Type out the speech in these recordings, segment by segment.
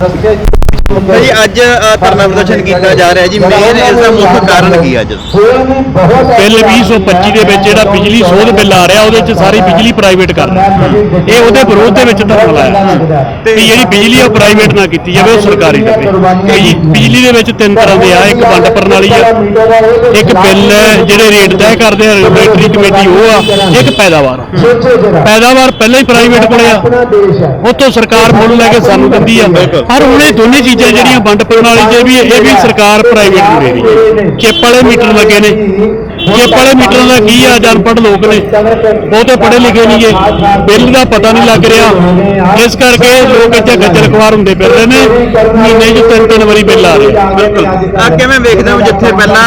Nós queremos ਜੀ ਅੱਜ ਧਰਨਾ ਪ੍ਰਦਰਸ਼ਨ ਕੀਤਾ ਜਾ ਰਿਹਾ ਜੀ। ਮੇਨ ਇਸ ਦਾ ਮੁੱਖ ਕਾਰਨ ਕੀ ਅੱਜ? ਬਿੱਲ 2025 ਦੇ ਵਿੱਚ ਜਿਹੜਾ ਬਿਜਲੀ ਸੋਧ ਬਿੱਲ ਆ ਰਿਹਾ ਉਹਦੇ ਵਿੱਚ ਸਾਰੀ ਬਿਜਲੀ ਪ੍ਰਾਈਵੇਟ ਕਰ ਰਹੇ ਇਹ ਉਹਦੇ ਵਿਰੋਧ ਦੇ ਵਿੱਚ ਧਰਨਾ ਲਾਇਆ। ਤੇ ਜਿਹੜੀ ਬਿਜਲੀ ਉਹ ਪ੍ਰਾਈਵੇਟ ਨਾ ਕੀਤੀ ਜਾਵੇ ਉਹ ਸਰਕਾਰੀ ਦੇਵੇ ਬਿਜ- ਬਿਜਲੀ ਦੇ ਵਿੱਚ ਤਿੰਨ ਤਰ੍ਹਾਂ ਦੇ ਆ ਇੱਕ ਵੰਡ ਪ੍ਰਣਾਲੀ ਆ ਇੱਕ ਬਿੱਲ ਹੈ, ਜਿਹੜੇ ਰੇਟ ਤੈਅ ਕਰਦੇ ਆ ਰੈਗੂਲੇਟਰੀ ਕਮੇਟੀ ਉਹ ਆ ਇੱਕ ਪੈਦਾਵਾਰ ਪੈਦਾਵਾਰ ਪਹਿਲਾਂ ਹੀ ਪ੍ਰਾਈਵੇਟ ਕੋਲੇ ਆ। ਉੱਥੋਂ ਸਰਕਾਰ ਮੁੱਲ ਲੈ ਕੇ ਸਾਨੂੰ ਦਿੰਦੀ ਆ। ਪਰ ਹੁਣ ਇਹ ਦੋਨੇ ਚੀਜ਼ਾਂ ਜਿਹੜੀਆਂ ਵੰਡ ਪ੍ਰਣਾਲੀ 'ਚ ਵੀ ਇਹ ਵੀ ਸਰਕਾਰ ਪ੍ਰਾਈਵੇਟ ਨੂੰ ਦੇ ਰਹੀ ਹੈ। ਚਿੱਪ ਵਾਲੇ ਮੀਟਰ ਲੱਗੇ ਨੇ। ਚਿੱਪ ਵਾਲੇ ਮੀਟਰਾਂ ਦਾ ਕੀ ਆ ਅਨਪੜ੍ਹ ਲੋਕ ਨੇ ਬਹੁਤੇ ਪੜ੍ਹੇ ਲਿਖੇ ਨਹੀਂ ਗੇ। ਬਿੱਲ ਦਾ ਪਤਾ ਨਹੀਂ ਲੱਗ ਰਿਹਾ। ਇਸ ਕਰਕੇ ਲੋਕ ਇੱਥੇ ਗੱਜਰ ਖਵਾਰ ਹੁੰਦੇ ਫਿਰਦੇ ਨੇ। ਮਹੀਨੇ 'ਚ ਤਿੰਨ ਤਿੰਨ ਵਾਰੀ ਬਿੱਲ ਆ ਰਹੇ। ਬਿਲਕੁਲ। ਆ ਕਿਵੇਂ ਵੇਖਦੇ ਹੋ ਜਿੱਥੇ ਪਹਿਲਾਂ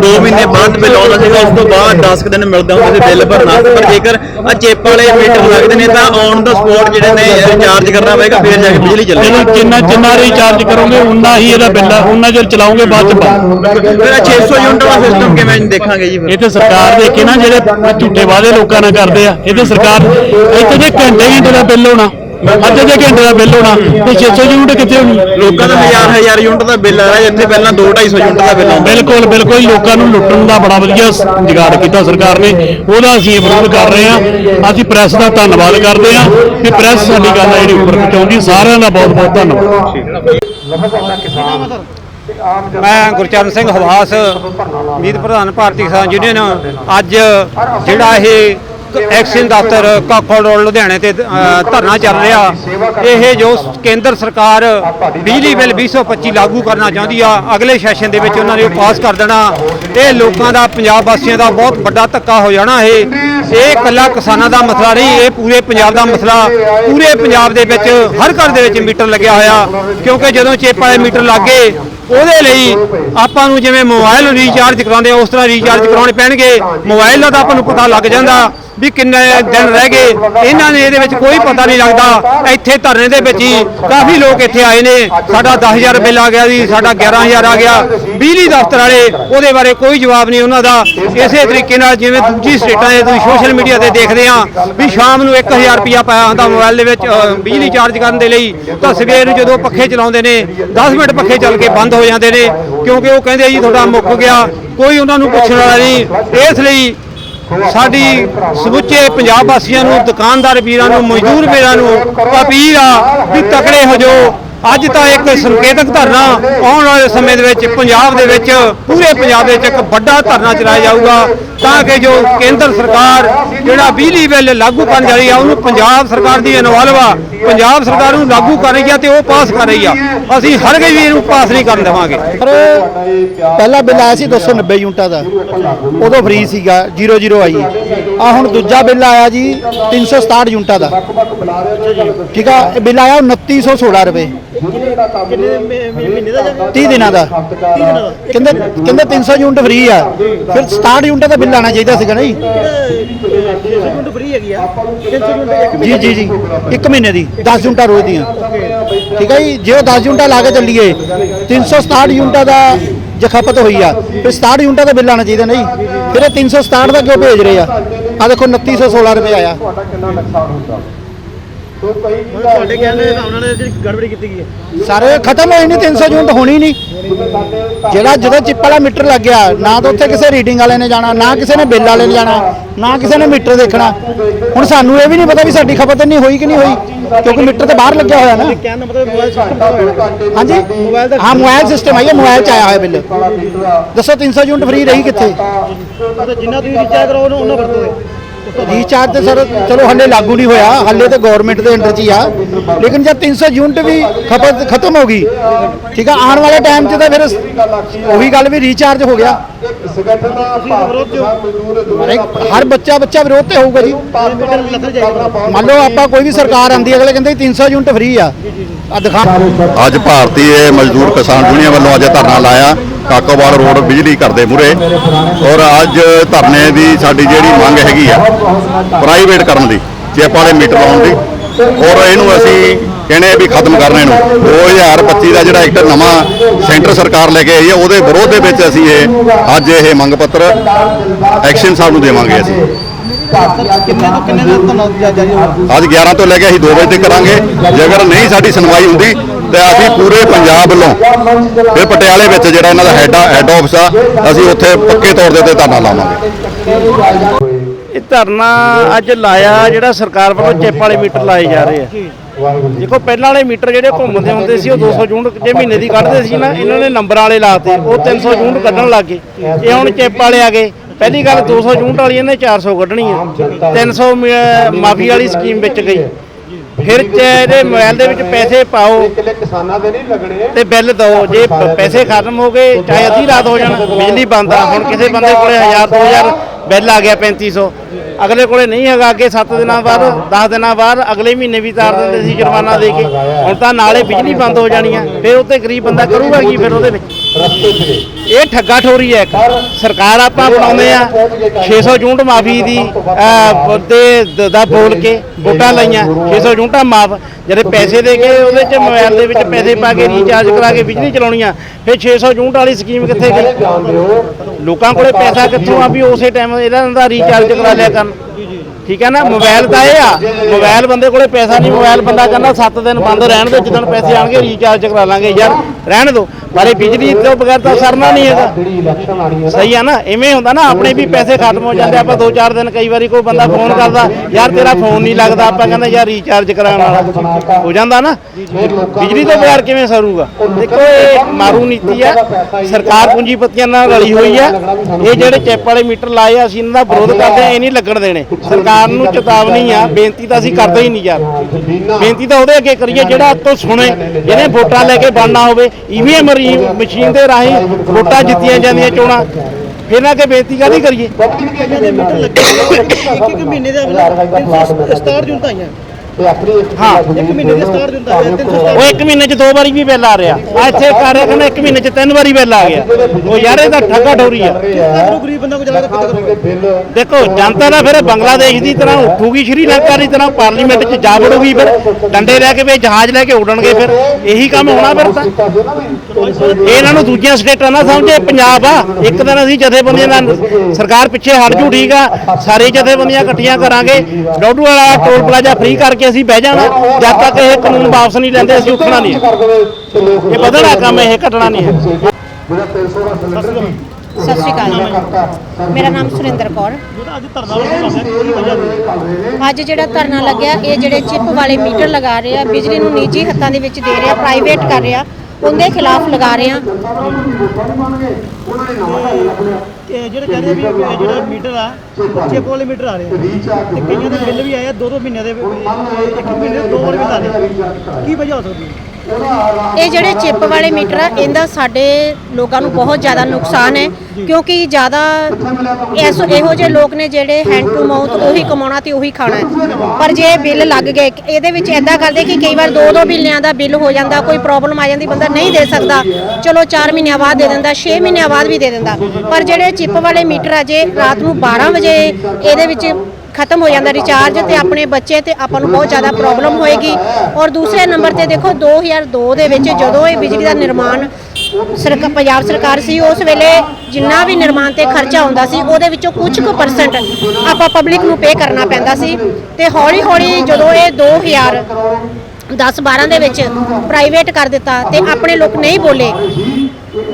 2 ਮਹੀਨੇ ਬਾਅਦ ਬਿੱਲ ਆਉਂਦਾ ਸੀਗਾ ਉਸ ਤੋਂ ਬਾਅਦ 10 ਦਿਨ ਮਿਲਦਾ ਹੁੰਦਾ ਸੀ ਬਿੱਲ ਭਰਨਾ। ਪਰ ਜੇਕਰ ਆ ਚਿੱਪ ਵਾਲੇ ਮੀਟਰ ਲੱਗਦੇ ਨੇ ਤਾਂ ਔਨ ਦਾ ਸਪੋਟ ਜਿਹੜੇ ਨੇ ਰਿਚਾਰਜ ਕਰਨਾ ਪਏਗਾ ਫਿਰ ਜਾ ਕੇ ਬਿਜਲੀ ਚੱਲੇਗੀ। ਇਹਨੂੰ ਜਿੰਨਾ ਜਿੰਨਾ ਰੀਚਾਰਜ ਕਰੋਗੇ ਉਨਾ ਹੀ ਇਹਦਾ ਬਿੱਲ ਆ। ਉਨਾ ਚਿਰ ਚਲਾਓਗੇ ਬਾਅਦ ਚ ਬੰਦ। ਫਿਰ ਆਹ 600 ਯੂਨਿਟ ਵਾਲਾ ਸਿਸਟਮ ਕਿਵੇਂ ਦੇਖਾਂਗੇ ਜੀ ਇਹ ਤੇ ਸਰਕਾਰ ਦੇ ਕੇ ਨਾ ਜਿਹੜੇ ਝੂਠੇ ਵਾਅਦੇ ਲੋਕਾਂ ਨਾਲ ਕਰਦੇ ਆ ਇਹ ਤੇ ਸਰਕਾਰ ਇੱਥੇ ਤੇ ਘੰਟੇ ਘੰਟੇ ਦਾ ਬਿੱਲ ਹੋਣਾ ਅੱਧੇ ਦੇ ਘੰਟੇ ਦਾ ਬਿੱਲ ਹੋਣਾ ਤੇ 600 ਯੂਨਿਟ ਕਿੱਥੇ ਹੋਣੀ? ਲੋਕਾਂ ਦਾ ਹਜ਼ਾਰ ਹਜ਼ਾਰ ਯੂਨਿਟ ਦਾ ਬਿੱਲ ਆ ਰਿਹਾ ਜਿੱਥੇ ਪਹਿਲਾਂ 2 250 ਯੂਨਿਟ ਦਾ ਬਿੱਲ ਆਉਂਦਾ। ਬਿਲਕੁਲ ਬਿਲਕੁਲ ਲੋਕਾਂ ਨੂੰ ਲੁੱਟਣ ਦਾ ਬੜਾ ਵਧੀਆ ਜੁਗਾੜ ਕੀਤਾ ਸਰਕਾਰ ਨੇ ਉਹਦਾ ਅਸੀਂ ਵਿਰੋਧ ਕਰ ਰਹੇ ਹਾਂ ਅਸੀਂ ਪ੍ਰੈਸ ਦਾ ਧੰਨਵਾਦ ਕਰਦੇ ਹਾਂ ਕਿ ਪ੍ਰੈਸ ਸਾਡੀ ਗੱਲ ਆ ਜਿਹੜੀ ਉੱਪਰ ਪਹੁੰਚਾਉਂਦੀ ਸਾਰਿਆਂ ਦਾ ਬਹੁਤ ਬਹੁਤ ਧੰਨਵਾਦ ਮੈਂ ਗੁਰਚਰਨ ਸਿੰਘ ਹਵਾਸ, ਮੀਤ ਪ੍ਰਧਾਨ ਭਾਰਤੀ ਕਿਸਾਨ ਯੂਨੀਅਨ, ਅੱਜ ਜਿਹੜਾ ਇਹ ਐਕਸ਼ਨ ਦਫ਼ਤਰ ਕਾਕੜ ਰੋਡ ਲੁਧਿਆਣੇ ਤੇ ਧਰਨਾ ਚੱਲ ਰਿਹਾ, ਇਹ ਜੋ ਕੇਂਦਰ ਸਰਕਾਰ ਬਿਜਲੀ ਬਿੱਲ 2025 ਲਾਗੂ ਕਰਨਾ ਚਾਹੁੰਦੀ ਆ, ਅਗਲੇ ਸੈਸ਼ਨ ਦੇ ਵਿੱਚ ਉਹਨਾਂ ਨੇ ਉਹ ਪਾਸ ਕਰ ਦੇਣਾ। ਇਹ ਲੋਕਾਂ ਦਾ, ਪੰਜਾਬ ਵਾਸੀਆਂ ਦਾ ਬਹੁਤ ਵੱਡਾ ਧੱਕਾ ਹੋ ਜਾਣਾ ਇਹ। ਇਹ ਇਕੱਲਾ ਕਿਸਾਨਾਂ ਦਾ ਮਸਲਾ ਨਹੀਂ, ਇਹ ਪੂਰੇ ਪੰਜਾਬ ਦਾ ਮਸਲਾ। ਪੂਰੇ ਪੰਜਾਬ ਦੇ ਵਿੱਚ, ਹਰ ਘਰ ਦੇ ਵਿੱਚ ਮੀਟਰ ਲੱਗਿਆ ਹੋਇਆ, ਕਿਉਂਕਿ ਜਦੋਂ ਚਿੱਪ ਦੇ ਮੀਟਰ ਲੱਗੇ ਉਹਦੇ ਲਈ ਆਪਾਂ ਨੂੰ ਜਿਵੇਂ ਮੋਬਾਈਲ ਰੀਚਾਰਜ ਕਰਾਉਂਦੇ ਆ, ਉਸ ਤਰ੍ਹਾਂ ਰੀਚਾਰਜ ਕਰਾਉਣੇ ਪੈਣਗੇ। ਮੋਬਾਈਲ ਦਾ ਤਾਂ ਆਪਾਂ ਨੂੰ ਪਤਾ ਲੱਗ ਜਾਂਦਾ। ਵੀ ਕਿੰਨੇ ਦਿਨ ਰਹਿ ਗਏ, ਇਹਨਾਂ ਨੇ ਇਹਦੇ ਵਿੱਚ ਕੋਈ ਪਤਾ ਨਹੀਂ ਲੱਗਦਾ। ਇੱਥੇ ਧਰਨੇ ਦੇ ਵਿੱਚ ਹੀ ਕਾਫੀ ਲੋਕ ਇੱਥੇ ਆਏ ਨੇ। ਸਾਡਾ 10000 ਬਿੱਲ ਆ ਗਿਆ ਜੀ, ਸਾਡਾ 11000 ਆ ਗਿਆ। ਬਿਜਲੀ ਦਫ਼ਤਰ ਵਾਲੇ, ਉਹਦੇ ਬਾਰੇ ਕੋਈ ਜਵਾਬ ਨਹੀਂ ਉਹਨਾਂ ਦਾ। ਇਸੇ ਤਰੀਕੇ ਨਾਲ ਜਿਵੇਂ ਦੂਜੀ ਸਟੇਟਾਂ ਦੇ ਤੁਸੀਂ ਸੋਸ਼ਲ ਮੀਡੀਆ ਤੇ ਦੇਖਦੇ ਆ ਵੀ ਸ਼ਾਮ ਨੂੰ 1000 ਰੁਪਿਆ ਪਾਇਆ ਹੁੰਦਾ ਮੋਬਾਈਲ ਦੇ ਵਿੱਚ ਬਿਜਲੀ ਚਾਰਜ ਕਰਨ ਦੇ ਲਈ। ਤਾਂ ਸਵੇਰ ਨੂੰ ਜਦੋਂ ਪੱਖੇ ਚਲਾਉਂਦੇ ਨੇ 10 ਮਿੰਟ ਪੱਖੇ ਚੱਲ ਕੇ ਬੰਦ ਹੋ ਜਾਂਦੇ ਨੇ। ਕਿਉਂਕਿ ਉਹ ਕਹਿੰਦੇ ਜੀ, ਤੁਹਾਡਾ ਮੁੱਕ ਗਿਆ। ਕੋਈ ਉਹਨਾਂ ਨੂੰ ਪੁੱਛਣ ਵਾਲਾ ਨਹੀਂ। ਇਸ ਲਈ ਸਾਡੀ ਸਮੁੱਚੇ ਪੰਜਾਬ ਵਾਸੀਆਂ ਨੂੰ ਦੁਕਾਨਦਾਰ ਵੀਰਾਂ ਨੂੰ ਮਜ਼ਦੂਰ ਵੀਰਾਂ ਨੂੰ ਅਪੀਲ ਆ ਵੀ ਤਕੜੇ ਹੋ ਜਾਓ। ਅੱਜ ਤਾਂ ਇੱਕ ਸੰਕੇਤਕ ਧਰਨਾ ਆਉਣ ਵਾਲੇ ਸਮੇਂ ਦੇ ਵਿੱਚ ਪੰਜਾਬ ਦੇ ਵਿੱਚ, ਪੂਰੇ ਪੰਜਾਬ ਦੇ ਵਿੱਚ ਇੱਕ ਵੱਡਾ ਧਰਨਾ ਚਲਾਇਆ ਜਾਊਗਾ। ਤਾਂ ਕਿ ਜੋ ਕੇਂਦਰ ਸਰਕਾਰ ਜਿਹੜਾ ਬਿਜਲੀ ਬਿੱਲ ਲਾਗੂ ਕਰਨ ਜਾ ਰਹੀ ਆ, ਉਹਨੂੰ ਪੰਜਾਬ ਸਰਕਾਰ ਦੀ ਇਨਵੋਲਵ ਆ ਪੰਜਾਬ ਸਰਕਾਰ ਨੂੰ ਲਾਗੂ ਕਰ ਰਹੀ ਆ ਤੇ ਉਹ ਪਾਸ ਕਰ ਰਹੀ ਆ। ਅਸੀਂ ਹਰ ਕੋਈ ਵੀ ਇਹਨੂੰ ਪਾਸ ਨਹੀਂ ਕਰਨ ਦੇਵਾਂਗੇ। ਪਰ ਪਹਿਲਾ ਬਿੱਲ ਆਇਆ ਸੀ 290 ਯੂਨਿਟਾਂ ਦਾ। ਉਦੋਂ ਫ੍ਰੀ ਸੀਗਾ 00 ਆਈ। ਆ ਹੁਣ ਦੂਜਾ ਬਿੱਲ ਆਇਆ ਜੀ 367 ਯੂਨਿਟਾਂ ਦਾ। ਠੀਕ ਆ ਇਹ ਬਿੱਲ ਆਇਆ 2916 ਰੁਪਏ। ਕਿੰਨੇ ਮਹੀਨੇ ਦਾ 30 ਦਿਨਾਂ ਦਾ? ਕਹਿੰਦੇ ਕਹਿੰਦੇ 300 ਯੂਨਿਟ ਫ੍ਰੀ ਆ। ਫਿਰ 67 ਯੂਨਿਟਾਂ ਦਾ ਬਿੱਲ ਆਣਾ ਚਾਹੀਦਾ ਸੀਗਾ ਨਾ ਜੀ। ਜੀ ਜੀ ਜੀ। ਇੱਕ ਮਹੀਨੇ ਦੀ 10 ਯੂਨਿਟਾਂ ਰੋਜ਼ ਦੀਆਂ। ਠੀਕ ਹੈ ਜੀ ਜੇ ਉਹ 10 ਯੂਨਿਟਾਂ ਲਾ ਕੇ ਚੱਲੀਏ 367 ਯੂਨਿਟਾਂ ਦਾ ਜੇ ਖਪਤ ਹੋਈ ਆ। ਫਿਰ 67 ਯੂਨਿਟਾਂ ਦਾ ਬਿੱਲ ਆਣਾ ਚਾਹੀਦਾ ਨਹੀਂ ਫਿਰ ਇਹ 367 ਦਾ ਕਿਉਂ ਭੇਜ ਰਹੇ ਆ? ਆ ਦੇਖੋ 2916 ਰੁਪਏ ਆਇਆ। ਤੁਹਾਡੇ ਕਹਿੰਦੇ ਉਹਨਾਂ ਨੇ ਜਿਹੜੀ ਗੜਬੜੀ ਕੀਤੀ ਗਈ ਹੈ। ਸਾਰੇ ਖਤਮ ਹੋਈ ਨਹੀਂ 300 ਯੂਨਿਟ ਹੋਣੀ ਨਹੀਂ। ਜਿਹੜਾ ਜਦੋਂ ਚਿੱਪ ਵਾਲਾ ਮੀਟਰ ਲੱਗ ਗਿਆ ਨਾ ਤਾਂ ਉੱਥੇ ਕਿਸੇ ਰੀਡਿੰਗ ਵਾਲੇ ਨੇ ਜਾਣਾ ਨਾ ਕਿਸੇ ਨੇ ਬਿੱਲ ਵਾਲੇ ਨੇ ਜਾਣਾ ਨਾ ਕਿਸੇ ਨੇ ਮੀਟਰ ਦੇਖਣਾ। ਹੁਣ ਸਾਨੂੰ ਇਹ ਵੀ ਨਹੀਂ ਪਤਾ ਵੀ ਸਾਡੀ ਖਪਤ ਇੰਨੀ ਹੋਈ ਕਿ ਨਹੀਂ ਹੋਈ ਕਿਉਂਕਿ ਮੀਟਰ ਤੇ ਬਾਹਰ ਲੱਗਿਆ ਹੋਇਆ ਨਾ। ਕਹਿਣ ਦਾ ਮਤਲਬ ਮੋਬਾਈਲ ਸਿਸਟਮ ਦਾ ਹੋਇਆ। ਹਾਂਜੀ? ਹਾਂ ਮੋਬਾਈਲ ਸਿਸਟਮ ਹੈ ਮੋਬਾਈਲ ਚ ਆਇਆ ਹੋਇਆ ਬਿੱਲ। ਦੱਸੋ 300 ਯੂਨਿਟ ਫ੍ਰੀ ਰਹੀ ਕਿੱਥੇ? ਜਿੰਨਾ ਤੁਸੀਂ ਰੀਚਾਰਜ ਕਰਾਓ ਉਹਨੂੰ ਉਹਨਾਂ ਵਰਤੋਗੇ ਰੀਚਾਰਜ ਤੇ ਸਰ, ਚਲੋ ਹੱਲੇ ਲਾਗੂ ਨਹੀਂ ਹੋਇਆ, ਹੱਲੇ ਤੇ ਗਵਰਨਮੈਂਟ ਦੇ ਅੰਡਰ 'ਚ ਹੀ ਆ। ਲੇਕਿਨ ਜਦ 300 ਯੂਨਿਟ ਵੀ ਖਪਤ, ਖਤਮ ਹੋ ਗਈ, ਠੀਕ ਆ, ਆਉਣ ਵਾਲੇ ਟਾਈਮ 'ਚ ਤਾਂ ਫਿਰ ਉਹੀ ਗੱਲ ਵੀ ਰੀਚਾਰਜ ਹੋ ਗਿਆ। ਹਰ ਬੱਚਾ ਬੱਚਾ ਵਿਰੋਧ ਤੇ ਹੋਊਗਾ ਜੀ। ਮੰਨ ਲਓ ਆਪਾਂ ਕੋਈ ਵੀ ਸਰਕਾਰ ਆਂਦੀ ਅਗਲੇ ਕਹਿੰਦੇ 300 ਯੂਨਿਟ ਫ੍ਰੀ ਆ। ਆ ਦਿਖਾ। ਅੱਜ ਭਾਰਤੀ ਮਜ਼ਦੂਰ ਕਿਸਾਨ ਯੂਨੀਅਨ ਵੱਲੋਂ ਅੱਜ ਧਰਨਾ ਲਾਇਆ। ਕਾਕੋਵਾਲ ਰੋਡ ਬਿਜਲੀ ਘਰ ਦੇ ਮੂਹਰੇ। ਔਰ ਅੱਜ ਧਰਨੇ ਦੀ ਸਾਡੀ ਜਿਹੜੀ ਮੰਗ ਹੈਗੀ ਆ ਪ੍ਰਾਈਵੇਟ ਕਰਨ ਦੀ ਚੇਪਾਂ ਵਾਲੇ ਮੀਟਰ ਲਾਉਣ ਦੀ। ਔਰ ਇਹਨੂੰ ਅਸੀਂ ਕਹਿੰਦੇ ਵੀ ਖਤਮ ਕਰਨੇ ਨੂੰ। 2025 ਦਾ ਜਿਹੜਾ ਐਕਟ ਨਵਾਂ ਸੈਂਟਰ ਸਰਕਾਰ ਲੈ ਕੇ ਆਈ ਹੈ ਉਹਦੇ ਵਿਰੋਧ ਦੇ ਵਿੱਚ ਅਸੀਂ ਇਹ, ਅੱਜ ਇਹ ਮੰਗ ਪੱਤਰ ਐਕਸ਼ਨ ਸਾਹਿਬ ਨੂੰ ਦੇਵਾਂਗੇ ਅਸੀਂ। ਅੱਜ 11 ਤੋਂ ਲੈ ਕੇ ਅਸੀਂ 2 ਵਜੇ ਤੱਕ ਕਰਾਂਗੇ। ਜੇਕਰ ਨਹੀਂ ਸਾਡੀ ਸੁਣਵਾਈ ਹੁੰਦੀ ਤੇ ਅਸੀਂ ਪੂਰੇ ਪੰਜਾਬ ਵੱਲੋਂ ਫਿਰ ਪਟਿਆਲੇ ਵਿੱਚ ਜਿਹੜਾ ਇਹਨਾਂ ਦਾ ਹੈੱਡ ਹੈੱਡ ਆਫਿਸ ਆ, ਅਸੀਂ ਉੱਥੇ ਪੱਕੇ ਤੌਰ ਦੇ ਉੱਤੇ ਧਰਨਾ ਲਾਵਾਂਗੇ। ਇਹ ਧਰਨਾ ਅੱਜ ਲਾਇਆ, ਜਿਹੜਾ ਸਰਕਾਰ ਵੱਲੋਂ ਚਿੱਪ ਵਾਲੇ ਮੀਟਰ ਲਾਏ ਜਾ ਰਹੇ ਆ। ਦੇਖੋ, ਪਹਿਲਾਂ ਵਾਲੇ ਮੀਟਰ ਜਿਹੜੇ ਘੁੰਮਦੇ ਹੁੰਦੇ ਸੀ, ਉਹ 200 ਯੂਨਿਟ ਜੇ ਮਹੀਨੇ ਦੀ ਕੱਢਦੇ ਸੀ ਨਾ, ਇਹਨਾਂ ਨੇ ਨੰਬਰ ਵਾਲੇ ਲਾਤੇ, ਉਹ 300 ਯੂਨਿਟ ਕੱਢਣ ਲੱਗ ਗਏ। ਇਹ ਹੁਣ ਚਿੱਪ ਵਾਲੇ ਆ ਗਏ। ਪਹਿਲੀ ਗੱਲ 200 ਯੂਨਿਟ ਵਾਲੀ ਇਹਨੇ 400 ਕੱਢਣੀ ਆ। 300 ਮ- ਮਾਫੀ ਵਾਲੀ ਸਕੀਮ ਵਿੱਚ ਗਈ। ਫਿਰ ਚ ਇਹਦੇ ਮੋਬਾਈਲ ਦੇ ਵਿੱਚ ਪੈਸੇ ਪਾਓ। ਤੇ ਬਿੱਲ ਦਿਓ। ਜੇ ਪੈਸੇ ਖਤਮ ਹੋ ਗਏ ਚਾਹੇ ਅੱਧੀ ਰਾਤ ਹੋ ਜਾਣ ਬਿਜਲੀ ਬੰਦ ਆ। ਹੁਣ ਕਿਸੇ ਬੰਦੇ ਕੋਲੇ 1000 2000 ਬਿੱਲ ਆ ਗਿਆ 3500 ਅਗਲੇ ਕੋਲੇ ਨਹੀਂ ਹੈਗਾ ਅੱਗੇ 7 ਦਿਨਾਂ ਬਾਅਦ 10 ਦਿਨਾਂ ਬਾਅਦ ਅਗਲੇ ਮਹੀਨੇ ਵੀ ਤਾਰ ਦਿੰਦੇ ਸੀ ਜੁਰਮਾਨਾ ਦੇ ਕੇ। ਹੁਣ ਤਾਂ ਨਾਲੇ ਬਿਜਲੀ ਬੰਦ ਹੋ ਜਾਣੀ ਆ। ਫਿਰ ਉੱਤੇ ਗਰੀਬ ਬੰਦਾ ਕਰੂਗਾ ਕੀ? ਫਿਰ ਉਹਦੇ ਵਿੱਚ ਇਹ ਠੱਗਾ ਠੋਰੀ ਹੈ ਇੱਕ। ਸਰਕਾਰ ਆਪਾਂ ਬਣਾਉਂਦੇ ਆ। 600 ਯੂਨਿਟ ਮਾਫੀ ਦੀ ਤੇ ਦ- ਦਾ ਬੋਲ ਕੇ ਵੋਟਾਂ ਲਾਈਆਂ। 600 ਯੂਨਿਟਾਂ ਮਾਫ। ਜਿਹੜੇ ਪੈਸੇ ਦੇ ਕੇ ਉਹਦੇ ਚ ਮੋਬਾਈਲ ਦੇ ਵਿੱਚ ਪੈਸੇ ਪਾ ਕੇ ਰੀਚਾਰਜ ਕਰਾ ਕੇ ਬਿਜਲੀ ਚਲਾਉਣੀ ਆ ਫਿਰ 600 ਯੂਨਿਟ ਵਾਲੀ ਸਕੀਮ ਕਿੱਥੇ ਗਈ ਲੋਕਾਂ ਕੋਲੇ ਪੈਸਾ ਕਿੱਥੋਂ ਆ ਵੀ ਉਸੇ ਟਾਈਮ ਇਹਦਾ ਦਾ ਰੀਚਾਰਜ ਕਰਾ ਲਿਆ ਕਰਨ? ਠੀਕ ਹੈ ਨਾ? ਮੋਬਾਈਲ ਤਾਂ ਇਹ ਆ। ਮੋਬਾਈਲ ਬੰਦੇ ਕੋਲੇ ਪੈਸਾ ਨਹੀਂ। ਮੋਬਾਈਲ ਬੰਦਾ ਕਹਿੰਦਾ 7 ਦਿਨ ਬੰਦ ਰਹਿਣ ਦੇ ਜਦੋਂ ਪੈਸੇ ਆਣਗੇ ਰੀਚਾਰਜ ਕਰਾ ਲਾਂਗੇ। ਯਾਰ ਰਹਿਣ ਦੋ ਪਰ ਇਹ ਬਿਜਲੀ ਤੋਂ ਬਗੈਰ ਤਾਂ ਸਰਨਾ ਨਹੀਂ ਹੈਗਾ। ਸਹੀ ਆ ਨਾ ਐਵੇਂ ਹੁੰਦਾ ਨਾ ਆਪਣੇ ਵੀ ਪੈਸੇ ਖਤਮ ਹੋ ਜਾਂਦੇ ਆਪਾਂ 2-4 ਦਿਨ ਕਈ ਵਾਰੀ ਕੋਈ ਬੰਦਾ ਫੋਨ ਕਰਦਾ ਯਾਰ ਤੇਰਾ ਫੋਨ ਨਹੀਂ ਲੱਗਦਾ ਆਪਾਂ ਕਹਿੰਦੇ ਯਾਰ ਰੀਚਾਰਜ ਕਰਾਉਣ ਵਾਲਾ ਹੋ ਜਾਂਦਾ ਨਾ। ਬਿਜਲੀ ਤੋਂ ਬਗੈਰ ਕਿਵੇਂ ਸਰੂਗਾ? ਦੇਖੋ ਇਹ ਮਾਰੂ ਨੀਤੀ ਆ। ਸਰਕਾਰ ਪੂੰਜੀਪਤੀਆਂ ਨਾਲ ਰਲੀ ਹੋਈ ਆ। ਇਹ ਜਿਹੜੇ ਚਿੱਪ ਵਾਲੇ ਮੀਟਰ ਲਾਏ ਆ ਅਸੀਂ ਇਹਨਾਂ ਦਾ ਵਿਰੋਧ ਕਰਦੇ ਆ ਇਹ ਨਹੀਂ ਲੱਗਣ ਦੇਣੇ। ਸਰਕਾਰ ਨੂੰ ਚੇਤਾਵਨੀ ਆ ਬੇਨਤੀ ਤਾਂ ਅਸੀਂ ਕਰਦੇ ਹੀ ਨਹੀਂ ਯਾਰ। ਬੇਨਤੀ ਤਾਂ ਉਹਦੇ ਅੱਗੇ ਕਰੀਏ ਜਿਹੜਾ ਤੋਂ ਸੁਣੇ ਜਿਹਨੇ ਵੋਟਾਂ ਲੈ ਕੇ ਬਣਨਾ ਹੋਵੇ ਈਵੀਐਮ ਮਸ਼ੀਨ ਦੇ ਰਾਹੀਂ ਵੋਟਾਂ ਜਿੱਤੀਆਂ ਜਾਂਦੀਆਂ ਚੋਣਾਂ। ਫਿਰ ਨਾ ਕਿ ਬੇਨਤੀ ਕਾਹਦੀ ਕਰੀਏ? ਇੱਕ ਇੱਕ ਮਹੀਨੇ ਦੇ 367 ਜੂਨ ਆਈਆਂ। ਹਾਂ। ਇੱਕ ਮਹੀਨੇ ਦੇ 67 ਜੂਨ ਆਈਆਂ 367 ਉਹ ਇੱਕ ਮਹੀਨੇ ਚ ਦੋ ਵਾਰੀ ਵੀ ਬਿੱਲ ਆ ਰਿਹਾ। ਆ ਇੱਥੇ ਕਰ ਰਿਹਾ ਕਹਿੰਦਾ ਇੱਕ ਮਹੀਨੇ ਚ ਤਿੰਨ ਵਾਰੀ ਬਿੱਲ ਆ ਗਿਆ। ਉਹ ਯਾਰ ਇਹ ਤਾਂ ਠੱਗਾ ਠੋਰੀ ਆ। ਗਰੀਬ ਬੰਦਾ ਕੋ ਕਿੱਦਾਂ ਦੇਖੋ ਜਨਤਾ ਦਾ ਫਿਰ ਬੰਗਲਾਦੇਸ਼ ਦੀ ਤਰ੍ਹਾਂ ਉੱਠੂਗੀ ਸ਼੍ਰੀਲੰਕਾ ਦੀ ਤਰ੍ਹਾਂ ਪਾਰਲੀਮੈਂਟ 'ਚ ਜਾ ਵੜੂਗੀ ਫਿਰ ਡੰਡੇ ਲੈ ਕੇ ਵੀ ਜਹਾਜ਼ ਲੈ ਕੇ ਉੱਡਣਗੇ ਫਿਰ। ਇਹੀ ਕੰਮ ਹੋਣਾ ਫਿਰ ਤਾਂ। ਇਹਨਾਂ ਨੂੰ ਦੂਜੀਆਂ ਸਟੇਟਾਂ ਨਾ ਸਮਝੇ, ਪੰਜਾਬ ਆ, ਇੱਕ ਦਿਨ ਅਸੀਂ ਜਥੇਬੰਦੀਆਂ ਨਾਲ, ਸਰਕਾਰ ਪਿੱਛੇ ਹਟ ਜੂ, ਠੀਕ ਆ, ਸਾਰੇ ਜਥੇਬੰਦੀਆਂ ਇਕੱਠੀਆਂ ਕਰਾਂਗੇ, ਡੋਡੂ ਵਾਲਾ ਟੋਲ ਪਲਾਜ਼ਾ ਫ੍ਰੀ ਕਰਕੇ ਅਸੀਂ ਬਹਿ ਜਾਣਾ, ਜਦ ਤੱਕ ਇਹ ਕਾਨੂੰਨ ਵਾਪਸ ਨਹੀਂ ਲੈਂਦੇ, ਅਸੀਂ ਉੱਠਣਾ ਨਹੀਂ ਇਹ ਵਧਣਾ ਕੰਮ, ਇਹ ਘਟਣਾ ਨਹੀਂ ਹੈ। ਸਤਿ ਸ਼੍ਰੀ ਅਕਾਲ ਮੇਰਾ ਨਾਮ ਸੁਰਿੰਦਰ ਕੌਰ। ਅੱਜ ਜਿਹੜਾ ਧਰਨਾ ਲੱਗਿਆ, ਇਹ ਜਿਹੜੇ ਚਿੱਪ ਵਾਲੇ ਮੀਟਰ ਲਗਾ ਰਹੇ ਆ, ਬਿਜਲੀ ਨੂੰ ਨਿੱਜੀ ਹੱਥਾਂ ਦੇ ਵਿੱਚ ਦੇ ਰਿਹਾ ਪ੍ਰਾਈਵੇਟ ਕਰ ਰਿਹਾ ਉਹਦੇ ਖਿਲਾਫ ਲਗਾ ਰਹੇ ਆ ਤੇ ਜਿਹੜੇ ਕਹਿੰਦੇ ਵੀ, ਇਹ ਜਿਹੜਾ ਮੀਟਰ ਆ ਚਿੱਪ ਮੀਟਰ ਆ ਰਹੇ। ਆ ਤੇ ਕਈਆਂ ਦੇ ਬਿੱਲ ਵੀ ਆਏ ਆ ਦੋ ਦੋ ਮਹੀਨਿਆਂ ਦੇ, ਇੱਕ ਮਹੀਨੇ ਦੇ, ਦੋ ਵਾਰ ਬਿੱਲ ਆ ਰਹੇ ਕੀ ਵਜ੍ਹਾ ਹੋ ਸਕਦੀ ਹੈ? ਇਹ ਜਿਹੜੇ ਚਿੱਪ ਵਾਲੇ ਮੀਟਰ ਆ, ਇਹਦਾ ਸਾਡੇ ਲੋਕਾਂ ਨੂੰ ਬਹੁਤ ਜ਼ਿਆਦਾ ਨੁਕਸਾਨ ਹੈ, ਕਿਉਂਕਿ ਜ਼ਿਆਦਾ ਇਸ ਇਹੋ ਜਿਹੇ ਲੋਕ ਨੇ ਜਿਹੜੇ ਹੈਂਡ ਟੂ ਮਾਊਥ ਉਹੀ ਕਮਾਉਣਾ ਤੇ ਉਹੀ ਖਾਣਾ ਹੈ। ਪਰ ਜੇ ਬਿੱਲ ਲੱਗ ਗਏ ਇਹਦੇ ਵਿੱਚ ਐਦਾਂ ਕਰਦੇ ਕਿ ਕਈ ਵਾਰ ਦੋ ਦੋ ਬਿੱਲਿਆਂ ਦਾ ਬਿੱਲ ਹੋ ਜਾਂਦਾ, ਕੋਈ ਪ੍ਰੋਬਲਮ ਆ ਜਾਂਦੀ, ਬੰਦਾ ਨਹੀਂ ਦੇ ਸਕਦਾ। ਚਲੋ 4 ਮਹੀਨਿਆਂ ਬਾਅਦ ਦੇ ਦਿੰਦਾ 6 ਮਹੀਨਿਆਂ ਬਾਅਦ ਵੀ ਦੇ ਦਿੰਦਾ। ਪਰ ਜਿਹੜੇ ਚਿੱਪ ਵਾਲੇ ਮੀਟਰ ਆ, ਜੇ ਰਾਤ ਨੂੰ 12 ਵਜੇ ਇਹਦੇ ਵਿੱਚ ਖਤਮ ਹੋ ਜਾਂਦਾ ਰਿਚਾਰਜ ਤੇ ਆਪਣੇ ਬੱਚੇ ਤੇ ਆਪਾਂ ਨੂੰ ਬਹੁਤ ਜ਼ਿਆਦਾ ਪ੍ਰੋਬਲਮ ਹੋਏਗੀ। ਔਰ ਦੂਸਰੇ ਨੰਬਰ ਤੇ ਦੇਖੋ 2002 ਦੇ ਵਿੱਚ ਜਦੋਂ ਇਹ ਬਿਜਲੀ ਦਾ ਨਿਰਮਾਣ ਸਰਕਾਰ ਪੰਜਾਬ ਸਰਕਾਰ ਸੀ, ਉਸ ਵੇਲੇ ਜਿੰਨਾ ਵੀ ਨਿਰਮਾਣ ਤੇ ਖਰਚਾ ਹੁੰਦਾ ਸੀ, ਉਹਦੇ ਵਿੱਚੋਂ ਕੁਝ ਕੁ ਪਰਸੈਂਟ ਆਪਾਂ ਪਬਲਿਕ ਨੂੰ ਪੇ ਕਰਨਾ ਪੈਂਦਾ ਸੀ। ਤੇ ਹੌਲੀ ਹੌਲੀ ਜਦੋਂ ਇਹ 2000 10 12 ਦੇ ਵਿੱਚ ਪ੍ਰਾਈਵੇਟ ਕਰ ਦਿੱਤਾ ਤੇ ਆਪਣੇ ਲੋਕ ਨਹੀਂ ਬੋਲੇ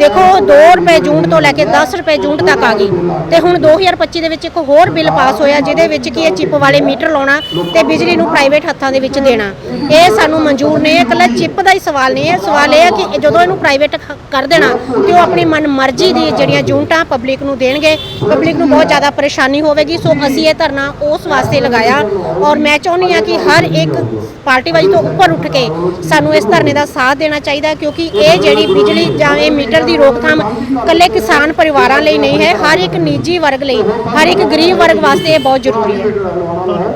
ਦੇਖੋ 2 ਰੁਪਏ ਜੂਨ ਤੋਂ ਲੈ ਕੇ 10 ਰੁਪਏ ਜੂਨ ਤੱਕ ਆ ਗਈ। ਤੇ ਹੁਣ 2025 ਦੇ ਵਿੱਚ ਇੱਕ ਹੋਰ ਬਿੱਲ ਪਾਸ ਹੋਇਆ, ਜਿਹਦੇ ਵਿੱਚ ਕੀ ਇਹ ਚਿਪ ਵਾਲੇ ਮੀਟਰ ਲਾਉਣਾ ਤੇ ਬਿਜਲੀ ਨੂੰ ਪ੍ਰਾਈਵੇਟ ਹੱਥਾਂ ਦੇ ਵਿੱਚ ਦੇਣਾ। ਇਹ ਸਾਨੂੰ ਮਨਜ਼ੂਰ ਨਹੀਂ ਹੈ ਇਕੱਲਾ ਚਿੱਪ ਦਾ ਹੀ ਸਵਾਲ ਨਹੀਂ ਹੈ ਸਵਾਲ ਇਹ ਹੈ ਕਿ ਜਦੋਂ ਇਹਨੂੰ ਪ੍ਰਾਈਵੇਟ ਕਰ ਦੇਣਾ, ਤੇ ਉਹ ਆਪਣੀ ਮਨ ਮਰਜ਼ੀ ਦੀ ਜਿਹੜੀਆਂ ਯੂਨਿਟਾਂ ਪਬਲਿਕ ਨੂੰ ਦੇਣਗੇ। ਪਬਲਿਕ ਨੂੰ ਬਹੁਤ ਜ਼ਿਆਦਾ ਪਰੇਸ਼ਾਨੀ ਹੋਵੇਗੀ, ਸੋ ਅਸੀਂ ਇਹ ਧਰਨਾ ਉਸ ਵਾਸਤੇ ਲਗਾਇਆ। ਔਰ ਮੈਂ ਚਾਹੁੰਦੀ ਹਾਂ ਕਿ ਹਰ ਇੱਕ ਪਾਰਟੀ ਵਾਲੀ ਤੋਂ ਉੱਪਰ ਉੱਠ ਕੇ ਸਾਨੂੰ ਇਸ ਧਰਨੇ ਦਾ ਸਾਥ ਦੇਣਾ ਚਾਹੀਦਾ, ਕਿਉਂਕਿ ਇਹ ਜਿਹੜੀ ਬਿਜਲੀ ਜਾਂ ਇਹ ਮੀਟਰ ਦੀ ਰੋਕਥਾਮ ਇਕੱਲੇ ਕਿਸਾਨ ਪਰਿਵਾਰਾਂ ਲਈ ਨਹੀਂ ਹੈ, ਹਰ ਇੱਕ ਨਿੱਜੀ ਵਰਗ ਲਈ, ਹਰ ਇੱਕ ਗਰੀਬ ਵਰਗ ਵਾਸਤੇ ਇਹ ਬਹੁਤ ਜ਼ਰੂਰੀ ਹੈ।